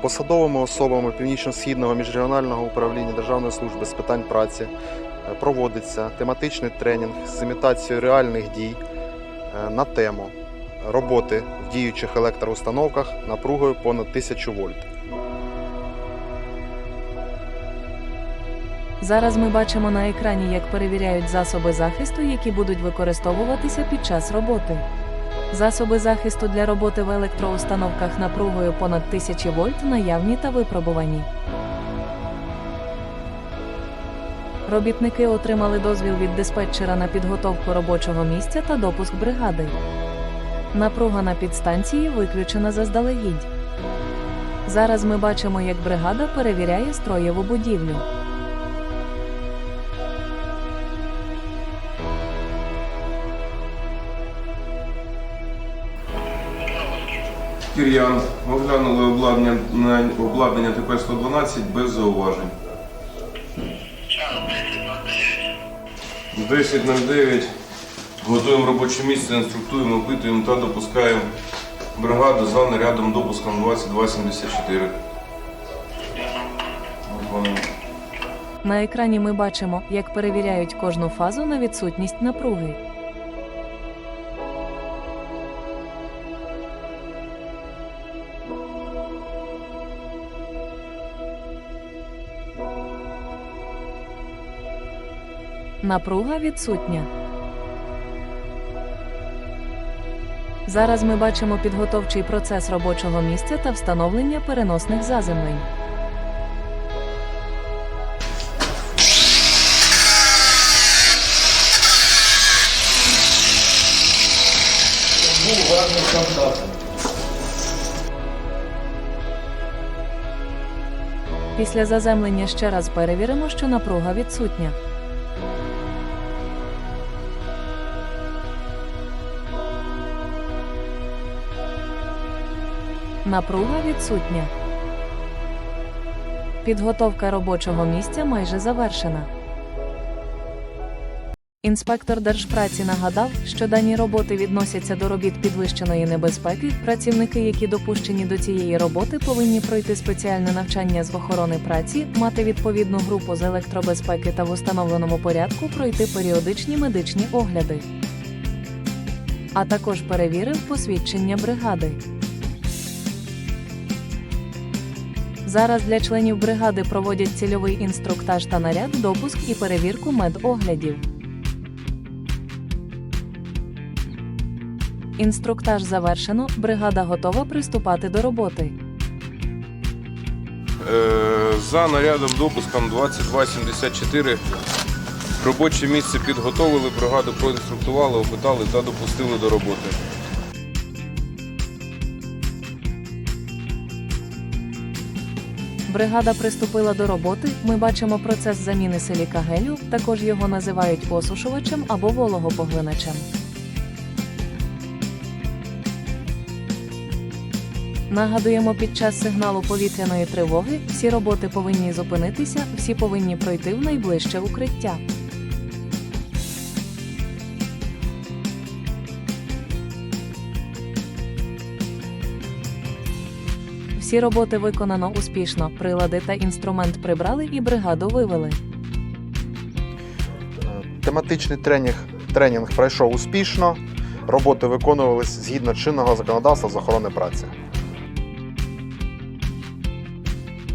Посадовими особами Північно-Східного міжрегіонального управління Державної служби з питань праці е, проводиться тематичний тренінг з імітацією реальних дій е, на тему роботи в діючих електроустановках напругою понад 1000 вольт. Зараз ми бачимо на екрані, як перевіряють засоби захисту, які будуть використовуватися під час роботи. Засоби захисту для роботи в електроустановках напругою понад 1000 вольт наявні та випробувані. Робітники отримали дозвіл від диспетчера на підготовку робочого місця та допуск бригади. Напруга на підстанції виключена заздалегідь. Зараз ми бачимо, як бригада перевіряє строєву будівлю. Кір'ян. Оглянули обладнання, обладнання ТП-112 без зауважень. Час 10.09. 10.09. Готуємо робоче місце, інструктуємо, опитуємо та допускаємо бригаду за нарядом допуском 2274. На екрані ми бачимо, як перевіряють кожну фазу на відсутність напруги. Напруга відсутня. Зараз ми бачимо підготовчий процес робочого місця та встановлення переносних заземлень. Після заземлення ще раз перевіримо, що напруга відсутня. Напруга відсутня. Підготовка робочого місця майже завершена. Інспектор держпраці нагадав, що дані роботи відносяться до робіт підвищеної небезпеки. Працівники, які допущені до цієї роботи, повинні пройти спеціальне навчання з охорони праці, мати відповідну групу з електробезпеки та в установленому порядку пройти періодичні медичні огляди. А також перевірив посвідчення бригади. Зараз для членів бригади проводять цільовий інструктаж та наряд, допуск і перевірку медоглядів. Інструктаж завершено, бригада готова приступати до роботи. Е, За нарядом допуском 2274 робоче місце підготовили, бригаду проінструктували, опитали та допустили до роботи. Бригада приступила до роботи. Ми бачимо процес заміни силіка гелю, також його називають осушувачем або вологопоглиначем. Нагадуємо, під час сигналу повітряної тривоги всі роботи повинні зупинитися, всі повинні пройти в найближче укриття. Всі роботи виконано успішно. Прилади та інструмент прибрали і бригаду вивели. Е, Тематичний тренінг, тренінг пройшов успішно. Роботи виконувалися згідно чинного законодавства з охорони праці.